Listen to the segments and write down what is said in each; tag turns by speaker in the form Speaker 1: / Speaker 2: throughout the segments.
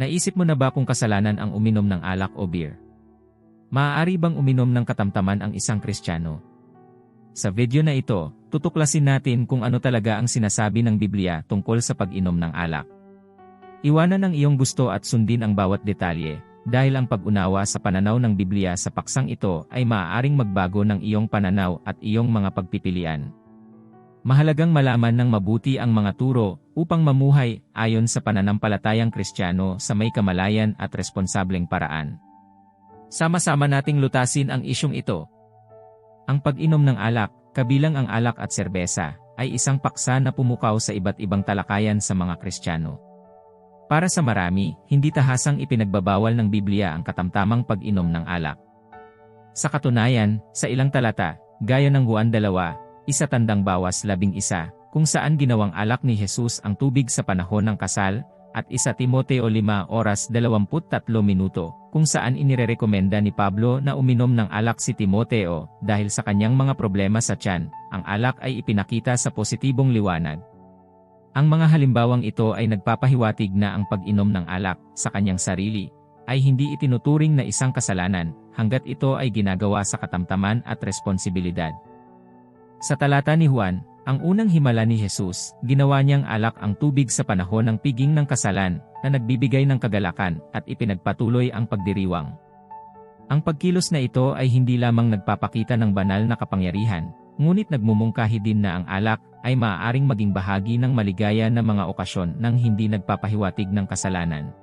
Speaker 1: Naisip mo na ba kung kasalanan ang uminom ng alak o beer? Maaari bang uminom ng katamtaman ang isang Kristiyano? Sa video na ito, tutuklasin natin kung ano talaga ang sinasabi ng Biblia tungkol sa pag-inom ng alak. Iwanan ang iyong gusto at sundin ang bawat detalye, dahil ang pag-unawa sa pananaw ng Biblia sa paksang ito ay maaaring magbago ng iyong pananaw at iyong mga pagpipilian. Mahalagang malaman ng mabuti ang mga turo upang mamuhay ayon sa pananampalatayang Kristiyano sa may kamalayan at responsableng paraan. Sama-sama nating lutasin ang isyong ito. Ang pag-inom ng alak, kabilang ang alak at serbesa, ay isang paksa na pumukaw sa iba't ibang talakayan sa mga Kristiyano. Para sa marami, hindi tahasang ipinagbabawal ng Biblia ang katamtamang pag-inom ng alak. Sa katunayan, sa ilang talata, gaya ng Juan 2, isa tandang bawas labing isa, kung saan ginawang alak ni Jesus ang tubig sa panahon ng kasal, at isa Timoteo 5 oras 23 minuto, kung saan inirerekomenda ni Pablo na uminom ng alak si Timoteo dahil sa kanyang mga problema sa tiyan, ang alak ay ipinakita sa positibong liwanag. Ang mga halimbawang ito ay nagpapahiwatig na ang pag-inom ng alak sa kanyang sarili ay hindi itinuturing na isang kasalanan hanggat ito ay ginagawa sa katamtaman at responsibilidad. Sa talata ni Juan, ang unang himala ni Jesus, ginawa niyang alak ang tubig sa panahon ng piging ng kasalan na nagbibigay ng kagalakan at ipinagpatuloy ang pagdiriwang. Ang pagkilos na ito ay hindi lamang nagpapakita ng banal na kapangyarihan, ngunit nagmumungkahi din na ang alak ay maaaring maging bahagi ng maligaya na mga okasyon nang hindi nagpapahiwatig ng kasalanan.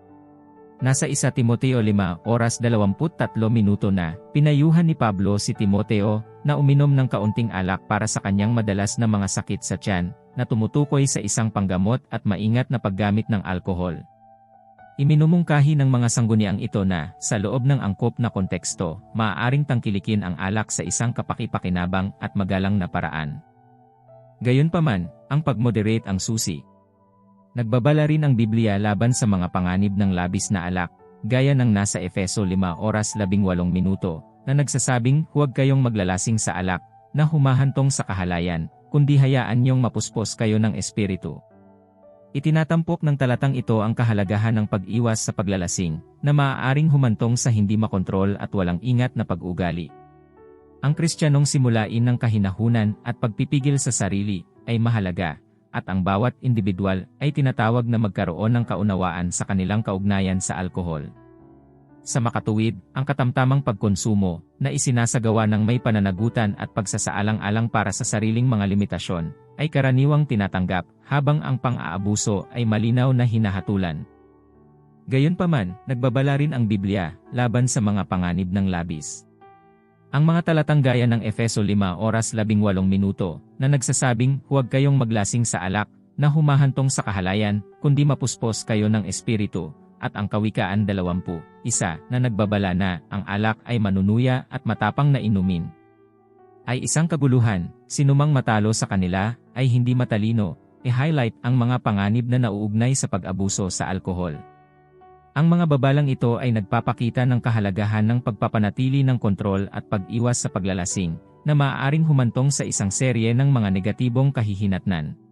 Speaker 1: Nasa 1 Timoteo 5 oras 23 minuto na, pinayuhan ni Pablo si Timoteo na uminom ng kaunting alak para sa kanyang madalas na mga sakit sa tiyan, na tumutukoy sa isang panggamot at maingat na paggamit ng alkohol. Iminumungkahi ng mga sangguniang ito na, sa loob ng angkop na konteksto, maaaring tangkilikin ang alak sa isang kapakipakinabang at magalang na paraan. Gayunpaman, ang pagmoderate ang susi. Nagbabala rin ang Biblia laban sa mga panganib ng labis na alak, gaya ng nasa Efeso 5 oras 18 minuto, na nagsasabing huwag kayong maglalasing sa alak, na humahantong sa kahalayan, kundi hayaan niyong mapuspos kayo ng espiritu. Itinatampok ng talatang ito ang kahalagahan ng pag-iwas sa paglalasing, na maaaring humantong sa hindi makontrol at walang ingat na pag-ugali. Ang Kristiyanong simulain ng kahinahunan at pagpipigil sa sarili ay mahalaga, at ang bawat individual ay tinatawag na magkaroon ng kaunawaan sa kanilang kaugnayan sa alkohol. Sa makatuwid, ang katamtamang pagkonsumo na isinasagawa ng may pananagutan at pagsasaalang-alang para sa sariling mga limitasyon ay karaniwang tinatanggap habang ang pang-aabuso ay malinaw na hinahatulan. Gayunpaman, nagbabala rin ang Biblia laban sa mga panganib ng labis. Ang mga talatang gaya ng Efeso 5 oras 18 minuto na nagsasabing huwag kayong maglasing sa alak na humahantong sa kahalayan kundi mapuspos kayo ng espiritu at ang kawikaan 20, isa na nagbabala na ang alak ay manunuya at matapang na inumin. Ay isang kaguluhan, sinumang matalo sa kanila ay hindi matalino, i-highlight ang mga panganib na nauugnay sa pag-abuso sa alkohol. Ang mga babalang ito ay nagpapakita ng kahalagahan ng pagpapanatili ng kontrol at pag-iwas sa paglalasing, na maaaring humantong sa isang serye ng mga negatibong kahihinatnan.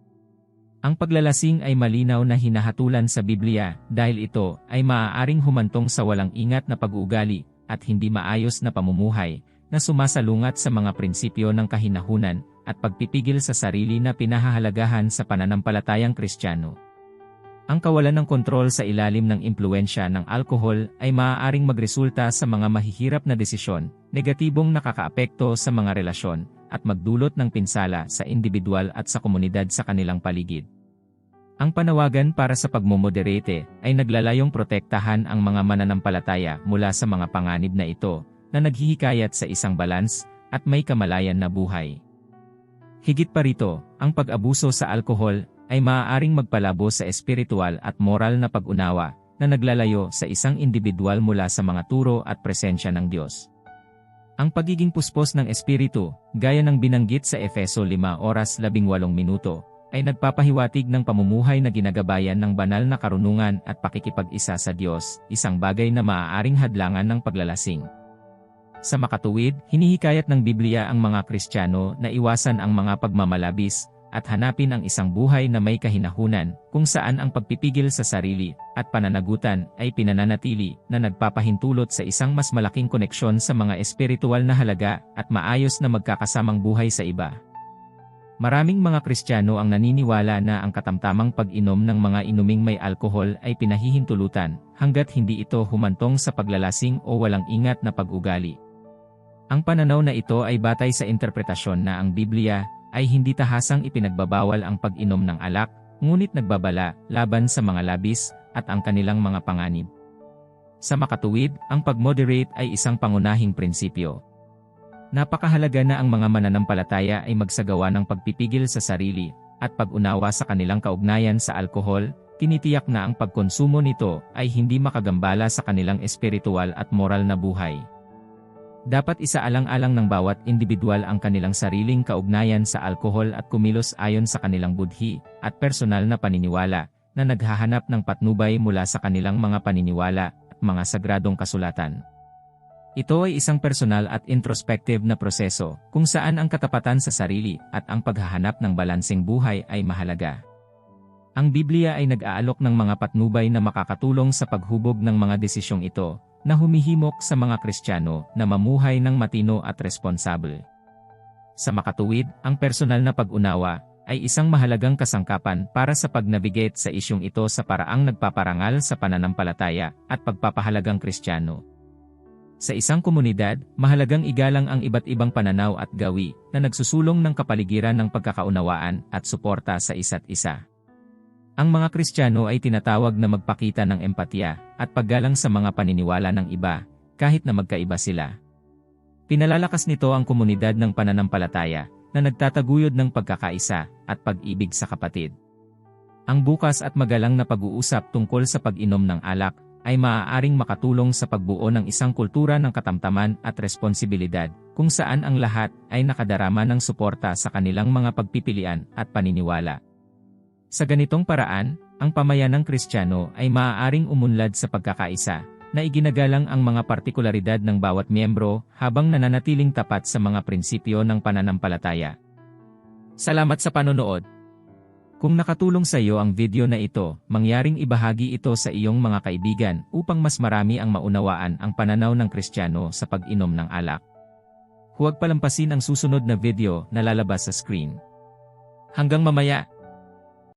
Speaker 1: Ang paglalasing ay malinaw na hinahatulan sa Biblia dahil ito ay maaaring humantong sa walang ingat na pag-uugali at hindi maayos na pamumuhay na sumasalungat sa mga prinsipyo ng kahinahunan at pagpipigil sa sarili na pinahahalagahan sa pananampalatayang Kristiyano. Ang kawalan ng kontrol sa ilalim ng impluensya ng alkohol ay maaaring magresulta sa mga mahihirap na desisyon, negatibong nakakaapekto sa mga relasyon, at magdulot ng pinsala sa individual at sa komunidad sa kanilang paligid. Ang panawagan para sa pagmomoderate ay naglalayong protektahan ang mga mananampalataya mula sa mga panganib na ito, na naghihikayat sa isang balans at may kamalayan na buhay. Higit pa rito, ang pag-abuso sa alkohol ay maaaring magpalabo sa espiritual at moral na pag-unawa na naglalayo sa isang individual mula sa mga turo at presensya ng Diyos. Ang pagiging puspos ng espiritu, gaya ng binanggit sa Efeso 5 oras 18 minuto, ay nagpapahiwatig ng pamumuhay na ginagabayan ng banal na karunungan at pakikipag-isa sa Diyos, isang bagay na maaaring hadlangan ng paglalasing. Sa makatuwid, hinihikayat ng Biblia ang mga Kristiyano na iwasan ang mga pagmamalabis, at hanapin ang isang buhay na may kahinahunan, kung saan ang pagpipigil sa sarili at pananagutan ay pinananatili na nagpapahintulot sa isang mas malaking koneksyon sa mga espiritual na halaga at maayos na magkakasamang buhay sa iba. Maraming mga Kristiyano ang naniniwala na ang katamtamang pag-inom ng mga inuming may alkohol ay pinahihintulutan hanggat hindi ito humantong sa paglalasing o walang ingat na pag-ugali. Ang pananaw na ito ay batay sa interpretasyon na ang Biblia ay hindi tahasang ipinagbabawal ang pag-inom ng alak, ngunit nagbabala laban sa mga labis at ang kanilang mga panganib. Sa makatuwid, ang pag-moderate ay isang pangunahing prinsipyo. Napakahalaga na ang mga mananampalataya ay magsagawa ng pagpipigil sa sarili at pag-unawa sa kanilang kaugnayan sa alkohol, tinitiyak na ang pagkonsumo nito ay hindi makagambala sa kanilang espiritual at moral na buhay. Dapat isaalang-alang ng bawat individual ang kanilang sariling kaugnayan sa alkohol at kumilos ayon sa kanilang budhi at personal na paniniwala na naghahanap ng patnubay mula sa kanilang mga paniniwala at mga sagradong kasulatan. Ito ay isang personal at introspective na proseso kung saan ang katapatan sa sarili at ang paghahanap ng balanseng buhay ay mahalaga. Ang Biblia ay nag-aalok ng mga patnubay na makakatulong sa paghubog ng mga desisyong ito na humihimok sa mga Kristiyano na mamuhay ng matino at responsable. Sa makatuwid, ang personal na pag-unawa ay isang mahalagang kasangkapan para sa pag-navigate sa isyong ito sa paraang nagpaparangal sa pananampalataya at pagpapahalagang Kristiyano. Sa isang komunidad, mahalagang igalang ang iba't ibang pananaw at gawi na nagsusulong ng kapaligiran ng pagkakaunawaan at suporta sa isa't isa. Ang mga Kristiyano ay tinatawag na magpakita ng empatya at paggalang sa mga paniniwala ng iba, kahit na magkaiba sila. Pinalalakas nito ang komunidad ng pananampalataya na nagtataguyod ng pagkakaisa at pag-ibig sa kapatid. Ang bukas at magalang na pag-uusap tungkol sa pag-inom ng alak ay maaaring makatulong sa pagbuo ng isang kultura ng katamtaman at responsibilidad, kung saan ang lahat ay nakadarama ng suporta sa kanilang mga pagpipilian at paniniwala. Sa ganitong paraan, ang pamayanang Kristiyano ay maaaring umunlad sa pagkakaisa, na iginagalang ang mga partikularidad ng bawat miyembro habang nananatiling tapat sa mga prinsipyo ng pananampalataya. Salamat sa panonood! Kung nakatulong sa iyo ang video na ito, mangyaring ibahagi ito sa iyong mga kaibigan upang mas marami ang maunawaan ang pananaw ng Kristiyano sa pag-inom ng alak. Huwag palampasin ang susunod na video na lalabas sa screen. Hanggang mamaya!